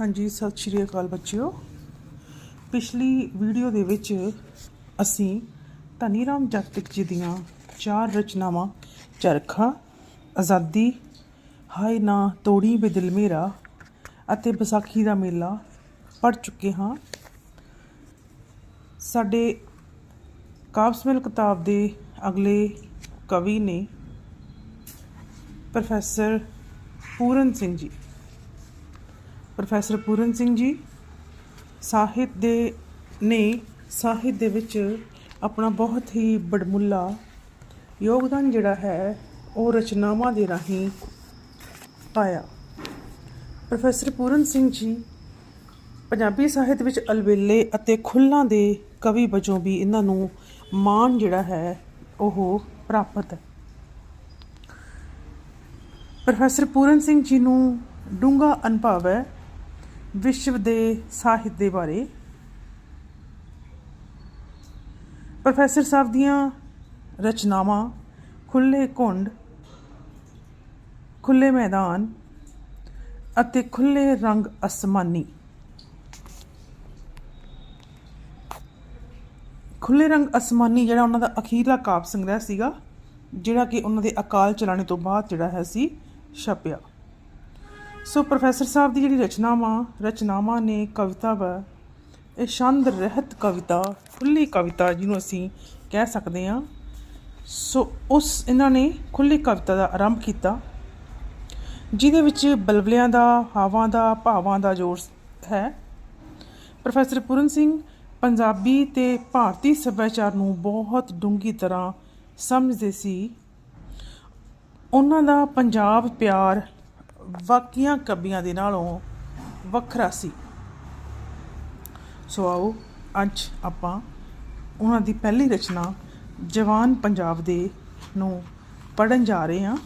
ਹਾਂਜੀ, ਸਤਿ ਸ਼੍ਰੀ ਅਕਾਲ ਬੱਚਿਓ। ਪਿਛਲੀ ਵੀਡੀਓ ਦੇ ਵਿੱਚ ਅਸੀਂ ਧਨੀ ਰਾਮ ਜਗਤਿਕ ਜੀ ਦੀਆਂ ਚਾਰ ਰਚਨਾਵਾਂ, ਚਰਖਾ, ਆਜ਼ਾਦੀ, ਹਾਏ ਨਾ, ਤੋੜੀ ਬੇ ਦਿਲ ਮੇਰਾ ਅਤੇ ਵਿਸਾਖੀ ਦਾ ਮੇਲਾ ਪੜ ਚੁੱਕੇ ਹਾਂ। ਸਾਡੇ ਕਾਬਸਮੇਲ ਕਿਤਾਬ ਦੇ ਅਗਲੇ ਕਵੀ ਨੇ ਪ੍ਰੋਫੈਸਰ ਪੂਰਨ ਸਿੰਘ ਜੀ। ਪ੍ਰੋਫੈਸਰ ਪੂਰਨ ਸਿੰਘ ਜੀ, ਸਾਹਿਤ ਦੇ, ਨੇ ਸਾਹਿਤ ਦੇ ਵਿੱਚ ਆਪਣਾ ਬਹੁਤ ਹੀ ਬੜਮੁੱਲਾ ਯੋਗਦਾਨ ਜਿਹੜਾ ਹੈ, ਉਹ ਰਚਨਾਵਾਂ ਦੇ ਰਾਹੀਂ ਪਾਇਆ। ਪ੍ਰੋਫੈਸਰ ਪੂਰਨ ਸਿੰਘ ਜੀ, ਪੰਜਾਬੀ ਸਾਹਿਤ ਵਿੱਚ ਅਲਬੇਲੇ ਅਤੇ ਖੁੱਲਾਂ ਦੇ ਕਵੀ ਵਜੋਂ ਵੀ ਇਹਨਾਂ ਨੂੰ ਮਾਣ ਜਿਹੜਾ ਹੈ, ਉਹ ਪ੍ਰਾਪਤ ਹੈ। ਪ੍ਰੋਫੈਸਰ ਪੂਰਨ ਸਿੰਘ ਜੀ ਨੂੰ ਡੂੰਘਾ ਅਨੁਭਵ ਹੈ। ਵਿਸ਼ਵ ਦੇ ਸਾਹਿਤ ਦੇ ਬਾਰੇ। ਪ੍ਰੋਫੈਸਰ ਸਾਹਿਬ ਦੀਆਂ ਰਚਨਾਵਾਂ ਖੁੱਲੇ ਘੁੰਡ ਖੁੱਲੇ ਮੈਦਾਨ ਅਤੇ ਖੁੱਲੇ ਰੰਗ ਅਸਮਾਨੀ। ਖੁੱਲੇ ਰੰਗ ਅਸਮਾਨੀ ਜਿਹੜਾ ਉਹਨਾਂ ਦਾ ਅਖੀਰਲਾ ਕਾਵਿ ਸੰਗ੍ਰਹਿ ਸੀਗਾ, ਜਿਹੜਾ ਕਿ ਉਹਨਾਂ ਦੇ ਅਕਾਲ ਚਲਾਣੇ ਤੋਂ ਬਾਅਦ ਜਿਹੜਾ ਹੈ ਸੀ ਛਪਿਆ। ਸੋ ਪ੍ਰੋਫੈਸਰ ਸਾਹਿਬ ਦੀ ਜਿਹੜੀ ਰਚਨਾਵਾਂ ਰਚਨਾਵਾਂ ਨੇ ਕਵਿਤਾ ਵਾ, ਇਹ ਛੰਦ ਰਹਿਤ ਕਵਿਤਾ ਖੁੱਲੀ ਕਵਿਤਾ ਜਿਹਨੂੰ ਅਸੀਂ ਕਹਿ ਸਕਦੇ ਹਾਂ। ਸੋ ਉਸ ਇਹਨਾਂ ਨੇ ਖੁੱਲੀ ਕਵਿਤਾ ਦਾ ਆਰੰਭ ਕੀਤਾ, ਜਿਹਦੇ ਵਿੱਚ ਬਲਬਲਿਆਂ ਦਾ, ਹਾਵਾਂ ਦਾ, ਭਾਵਾਂ ਦਾ ਜੋਰ ਹੈ। ਪ੍ਰੋਫੈਸਰ ਪੂਰਨ ਸਿੰਘ ਪੰਜਾਬੀ ਤੇ ਭਾਰਤੀ ਸੱਭਿਆਚਾਰ ਨੂੰ ਬਹੁਤ ਡੂੰਘੀ ਤਰ੍ਹਾਂ ਸਮਝਦੇ ਸੀ। ਉਹਨਾਂ ਦਾ ਪੰਜਾਬ ਪਿਆਰ ਬਾਕੀਆਂ ਕਵੀਆਂ ਦੇ ਨਾਲੋਂ ਵੱਖਰਾ ਸੀ। ਸੋ ਆਓ ਅੱਜ ਆਪਾਂ ਉਹਨਾਂ ਦੀ ਪਹਿਲੀ ਰਚਨਾ ਜਵਾਨ ਪੰਜਾਬ ਦੇ ਨੂੰ ਪੜਨ ਜਾ ਰਹੇ ਹਾਂ।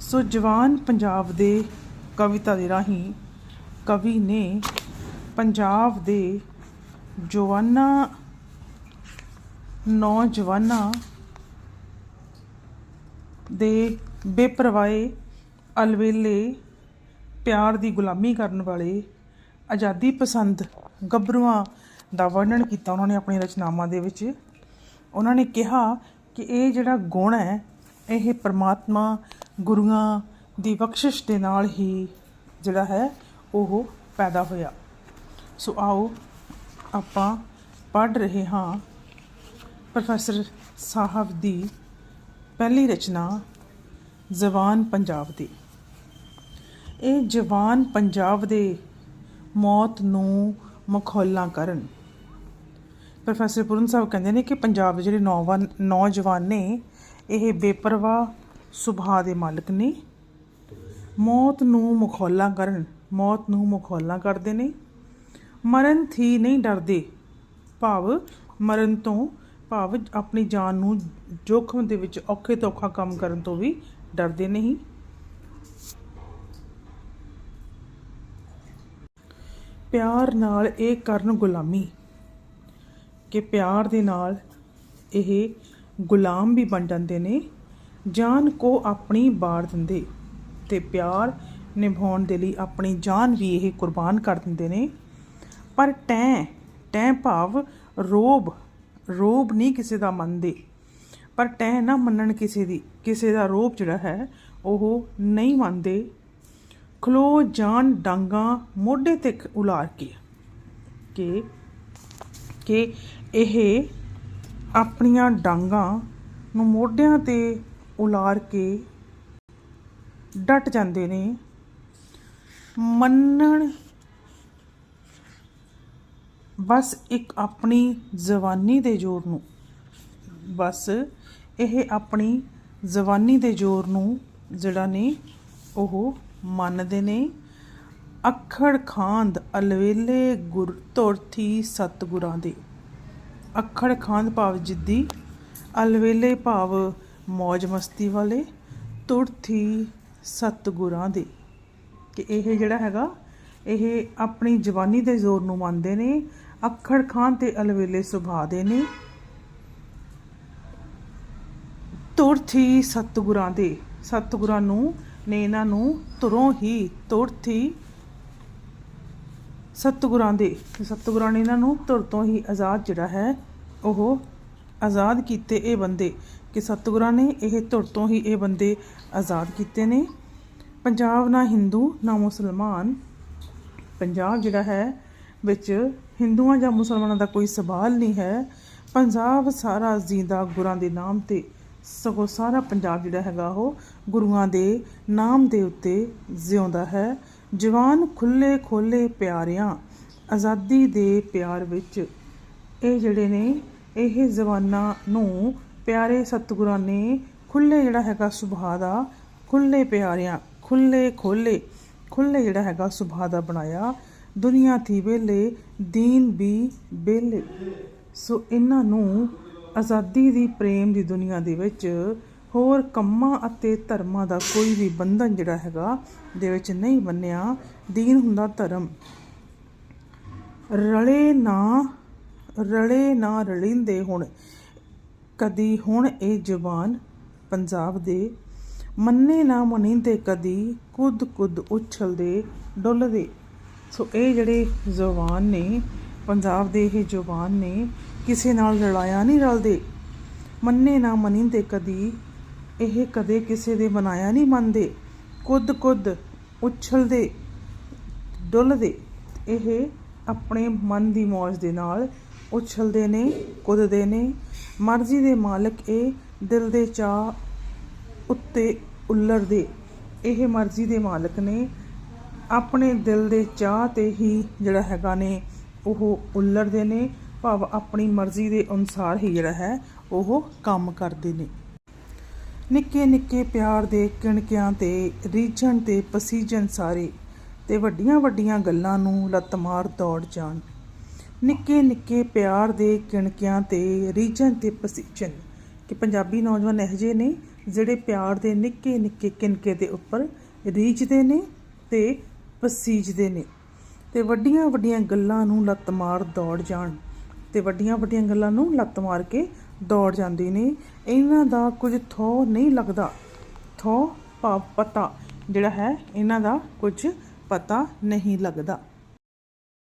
ਸੋ ਜਵਾਨ ਪੰਜਾਬ ਦੇ ਕਵਿਤਾ ਦੇ ਰਾਹੀਂ ਕਵੀ ਨੇ ਪੰਜਾਬ ਦੇ ਜਵਾਨਾਂ, ਨੌਜਵਾਨਾਂ ਦੇ ਬੇਪਰਵਾਹੇ ਅਲਵੇਲੇ ਪਿਆਰ ਦੀ ਗੁਲਾਮੀ ਕਰਨ ਵਾਲੇ ਆਜ਼ਾਦੀ ਪਸੰਦ ਗੱਭਰੂਆਂ ਦਾ ਵਰਣਨ ਕੀਤਾ ਉਹਨਾਂ ਨੇ ਆਪਣੀ ਰਚਨਾਵਾਂ ਦੇ ਵਿੱਚ। ਉਹਨਾਂ ਨੇ ਕਿਹਾ ਕਿ ਇਹ ਜਿਹੜਾ ਗੁਣ ਹੈ, ਇਹ ਪਰਮਾਤਮਾ ਗੁਰੂਆਂ ਦੀ ਬਖਸ਼ਿਸ਼ ਦੇ ਨਾਲ ਹੀ ਜਿਹੜਾ ਹੈ, ਉਹ ਪੈਦਾ ਹੋਇਆ। ਸੋ ਆਓ ਆਪਾਂ ਪੜ੍ਹ ਰਹੇ ਹਾਂ ਪ੍ਰੋਫੈਸਰ ਸਾਹਿਬ ਦੀ ਪਹਿਲੀ ਰਚਨਾ ਜ਼ਬਾਨ ਪੰਜਾਬ ਦੀ। ਇਹ ਜਵਾਨ ਪੰਜਾਬ ਦੇ ਮੌਤ ਨੂੰ ਮਖੌਲਾਂ ਕਰਨ। ਪ੍ਰੋਫੈਸਰ ਪੂਰਨ ਸਾਹਿਬ ਕਹਿੰਦੇ ਨੇ ਕਿ ਪੰਜਾਬ ਦੇ ਜਿਹੜੇ ਨੌਜਵਾਨ ਨੌਜਵਾਨ ਨੇ, ਇਹ ਬੇਪਰਵਾਹ ਸੁਭਾਅ ਦੇ ਮਾਲਕ ਨੇ। ਮੌਤ ਨੂੰ ਮਖੌਲਾਂ ਕਰਨ, ਮੌਤ ਨੂੰ ਮਖੌਲਾਂ ਕਰਦੇ ਨੇ। ਮਰਨ ਥੀ ਨਹੀਂ ਡਰਦੇ। ਭਾਵ ਮਰਨ ਤੋਂ ਭਾਵ ਆਪਣੀ ਜਾਨ ਨੂੰ ਜੋਖਮ ਦੇ ਵਿੱਚ ਔਖੇ ਤੋਂ ਔਖਾ ਕੰਮ ਕਰਨ ਤੋਂ ਵੀ ਡਰਦੇ ਨਹੀਂ। ਪਿਆਰ ਨਾਲ ਇਹ ਕਰਨ ਗੁਲਾਮੀ। ਕਿ ਪਿਆਰ ਦੇ ਨਾਲ ਇਹ ਗੁਲਾਮ ਵੀ ਬਣ ਜਾਂਦੇ ਨੇ, ਜਾਨ ਕੋ ਆਪਣੀ ਬਾੜ ਦਿੰਦੇ ਤੇ ਪਿਆਰ ਨਿਭਾਉਣ ਦੇ ਲਈ ਆਪਣੀ ਜਾਨ ਵੀ ਇਹ ਕੁਰਬਾਨ ਕਰ ਦਿੰਦੇ ਨੇ। ਪਰ ਟੈਂ ਟੈਂ ਭਾਵ ਰੋਬ ਰੋਬ ਨਹੀਂ ਕਿਸੇ ਦਾ ਮੰਨਦੇ। ਪਰ ਟੈਂ ਨਾ ਮੰਨਣ ਕਿਸੇ ਦੀ, ਕਿਸੇ ਦਾ ਰੋਬ ਜਿਹੜਾ ਹੈ, ਉਹ ਨਹੀਂ ਮੰਨਦੇ। ਖਲੋ ਜਾਨ ਡਾਂਗਾ ਮੋਢੇ ਤੇ ਉਲਾਰ ਕੇ। ਕਿ ਕਿ ਇਹ ਆਪਣੀਆਂ ਡਾਂਗਾ ਨੂੰ ਮੋਢਿਆਂ ਤੇ ਉਲਾਰ ਕੇ ਡਟ ਜਾਂਦੇ ਨੇ। ਮੰਨਣ ਬਸ ਇੱਕ ਆਪਣੀ ਜਵਾਨੀ ਦੇ ਜ਼ੋਰ ਨੂੰ। ਬਸ ਇਹ ਆਪਣੀ ਜ਼ਬਾਨੀ ਦੇ ਜ਼ੋਰ ਨੂੰ ਜਿਹੜਾ ਨੇ ਉਹ ਮੰਨਦੇ ਨੇ, ਅੱਖੜ ਖਾਂਦ ਅਲਵੇਲੇ ਗੁਰ ਤੁਰਥੀ ਸਤਗੁਰਾਂ ਦੇ। ਅੱਖੜ ਖਾਂਦ ਭਾਵ ਜਿੱਦੀ, ਅਲਵੇਲੇ ਭਾਵ ਮौज ਮਸਤੀ ਵਾਲੇ ਤੁਰਥੀ ਸਤਗੁਰਾਂ ਦੇ। ਕਿ ਇਹ ਜਿਹੜਾ ਹੈਗਾ, ਇਹ ਆਪਣੀ ਜਵਾਨੀ ਦੇ ਜ਼ੋਰ ਨੂੰ ਮੰਨਦੇ ਨੇ, ਅੱਖੜ ਖਾਨ ਤੇ ਅਲਵੇਲੇ ਸੁਭਾਅ ਦੇ ਨੇ। ਤੁਰਥੀ ਸਤਗੁਰਾਂ ਦੇ। ਸਤਗੁਰਾਂ ਨੂੰ ਨੇ ਇਹਨਾਂ ਨੂੰ ਤੁਰੋਂ ਹੀ ਤੁਰਥੀ ਸਤਿਗੁਰਾਂ ਦੇ, ਸਤਿਗੁਰਾਂ ਨੇ ਇਹਨਾਂ ਨੂੰ ਤੁਰ ਤੋਂ ਹੀ ਆਜ਼ਾਦ ਜਿਹੜਾ ਹੈ, ਉਹ ਆਜ਼ਾਦ ਕੀਤੇ ਇਹ ਬੰਦੇ। ਕਿ ਸਤਿਗੁਰਾਂ ਨੇ ਇਹ ਤੁਰ ਤੋਂ ਹੀ ਇਹ ਬੰਦੇ ਆਜ਼ਾਦ ਕੀਤੇ ਨੇ। ਪੰਜਾਬ ਨਾ ਹਿੰਦੂ, ਨਾ ਮੁਸਲਮਾਨ। ਪੰਜਾਬ ਜਿਹੜਾ ਹੈ, ਵਿੱਚ ਹਿੰਦੂਆਂ ਜਾਂ ਮੁਸਲਮਾਨਾਂ ਦਾ ਕੋਈ ਸਵਾਲ ਨਹੀਂ ਹੈ। ਪੰਜਾਬ ਸਾਰਾ ਜ਼ਿੰਦਾ ਗੁਰਾਂ ਦੇ ਨਾਮ ਤੇ ਸਗੋਂ ਸਾਰਾ ਪੰਜਾਬ ਜਿਹੜਾ ਹੈਗਾ ਉਹ ਗੁਰੂਆਂ ਦੇ ਨਾਮ ਦੇ ਉੱਤੇ ਜਿਉਂਦਾ ਹੈ। ਜਵਾਨ ਖੁੱਲੇ ਖੋਲੇ ਪਿਆਰਿਆਂ, ਆਜ਼ਾਦੀ ਦੇ ਪਿਆਰ ਵਿੱਚ ਇਹ ਜਿਹੜੇ ਨੇ, ਇਹ ਜ਼ਬਾਨਾਂ ਨੂੰ ਪਿਆਰੇ ਸਤਿਗੁਰਾਂ ਨੇ ਖੁੱਲੇ ਜਿਹੜਾ ਹੈਗਾ ਸੁਭਾਅ ਦਾ ਖੁੱਲੇ ਪਿਆਰਿਆਂ ਖੁੱਲੇ ਖੋਲੇ ਖੁੱਲੇ ਜਿਹੜਾ ਹੈਗਾ ਸੁਭਾਅ ਦਾ ਬਣਾਇਆ। ਦੁਨੀਆ ਥੀ ਵੇਲੇ, ਦੀਨ ਵੀ ਬੇਲੇ ਸੋ ਇਹਨਾਂ ਨੂੰ ਆਜ਼ਾਦੀ ਦੀ ਪ੍ਰੇਮ ਦੀ ਦੁਨੀਆ ਦੇ ਵਿੱਚ ਹੋਰ ਕੰਮਾਂ ਅਤੇ ਧਰਮਾਂ ਦਾ ਕੋਈ ਵੀ ਬੰਧਨ ਜਿਹੜਾ ਹੈਗਾ ਦੇ ਵਿੱਚ ਨਹੀਂ ਬੰਨਿਆ ਦੀਨ ਹੁੰਦਾ ਧਰਮ। ਰਲੇ ਨਾ ਰਲੇ ਨਾ ਰਲਿੰਦੇ ਹੁਣ। ਕਦੀ ਹੁਣ ਇਹ ਜ਼ਬਾਨ ਪੰਜਾਬ ਦੇ। ਮੰਨੇ ਨਾ ਮਨਿੰਦੇ ਕਦੀ, ਕੁੱਦ ਕੁੱਦ ਉਛਲਦੇ, ਡੁੱਲਦੇ। ਸੋ ਇਹ ਜਿਹੜੇ ਜ਼ੁਬਾਨ ਨੇ, ਪੰਜਾਬ ਦੇ ਇਹ ਜ਼ੁਬਾਨ ਨੇ ਕਿਸੇ ਨਾਲ ਲੜਾਇਆ ਨਹੀਂ ਰਲਦੇ। ਮੰਨੇ ਨਾ ਮਨਿੰਦੇ ਕਦੀ। ਇਹ ਕਦੇ ਕਿਸੇ ਦੇ ਬਣਾਇਆ ਨਹੀਂ ਮੰਨਦੇ। ਕੁੱਦ ਕੁੱਦ ਉਛਲਦੇ, ਡੁੱਲਦੇ। ਇਹ ਆਪਣੇ ਮਨ ਦੀ ਮੌਜ ਦੇ ਨਾਲ ਉਛਲਦੇ ਨੇ, ਕੁੱਦਦੇ ਨੇ। ਮਰਜ਼ੀ ਦੇ ਮਾਲਕ ਇਹ ਦਿਲ ਦੇ ਚਾਹ ਉੱਤੇ ਉੱਲਰਦੇ। ਇਹ ਮਰਜ਼ੀ ਦੇ ਮਾਲਕ ਨੇ ਆਪਣੇ ਦਿਲ ਦੇ ਚਾਹ ਤੇ ਹੀ ਜਿਹੜਾ ਹੈਗਾ ਨੇ, ਉਹ ਉੱਲਰਦੇ ਨੇ। ਭਾਵ ਆਪਣੀ ਮਰਜ਼ੀ ਦੇ ਅਨੁਸਾਰ ਹੀ ਜਿਹੜਾ ਹੈ ਉਹ ਕੰਮ ਕਰਦੇ ਨੇ। ਨਿੱਕੇ ਨਿੱਕੇ ਪਿਆਰ ਦੇ ਕਿਣਕਿਆਂ ਤੇ ਰੀਝਣ ਤੇ ਪਸੀਜਣ ਸਾਰੇ ਤੇ ਵੱਡੀਆਂ ਵੱਡੀਆਂ ਗੱਲਾਂ ਨੂੰ ਲੱਤ ਮਾਰ ਦੌੜ ਜਾਣ। ਨਿੱਕੇ ਨਿੱਕੇ ਪਿਆਰ ਦੇ ਕਿਣਕਿਆਂ ਤੇ ਰੀਝਣ ਤੇ ਪਸੀਜਣ। ਕਿ ਪੰਜਾਬੀ ਨੌਜਵਾਨ ਇਹੋ ਜਿਹੇ ਨੇ ਜਿਹੜੇ ਪਿਆਰ ਦੇ ਨਿੱਕੇ ਨਿੱਕੇ ਕਿਣਕੇ ਦੇ ਉੱਪਰ ਰੀਝਦੇ ਨੇ ਤੇ ਪਸੀਜਦੇ ਨੇ ਤੇ ਵੱਡੀਆਂ ਵੱਡੀਆਂ ਗੱਲਾਂ ਨੂੰ ਲੱਤ ਮਾਰ ਦੌੜ ਜਾਣ। ਤੇ ਵੱਡੀਆਂ ਵੱਡੀਆਂ ਗੱਲਾਂ ਨੂੰ ਲੱਤ ਮਾਰ ਕੇ ਦੌੜ ਜਾਂਦੇ ਨੇ। ਇਹਨਾਂ ਦਾ ਕੁਝ ਥੋ ਨਹੀਂ ਲੱਗਦਾ। ਥੋ ਭਾਵ ਪਤਾ ਜਿਹੜਾ ਹੈ, ਇਹਨਾਂ ਦਾ ਕੁਝ ਪਤਾ ਨਹੀਂ ਲੱਗਦਾ।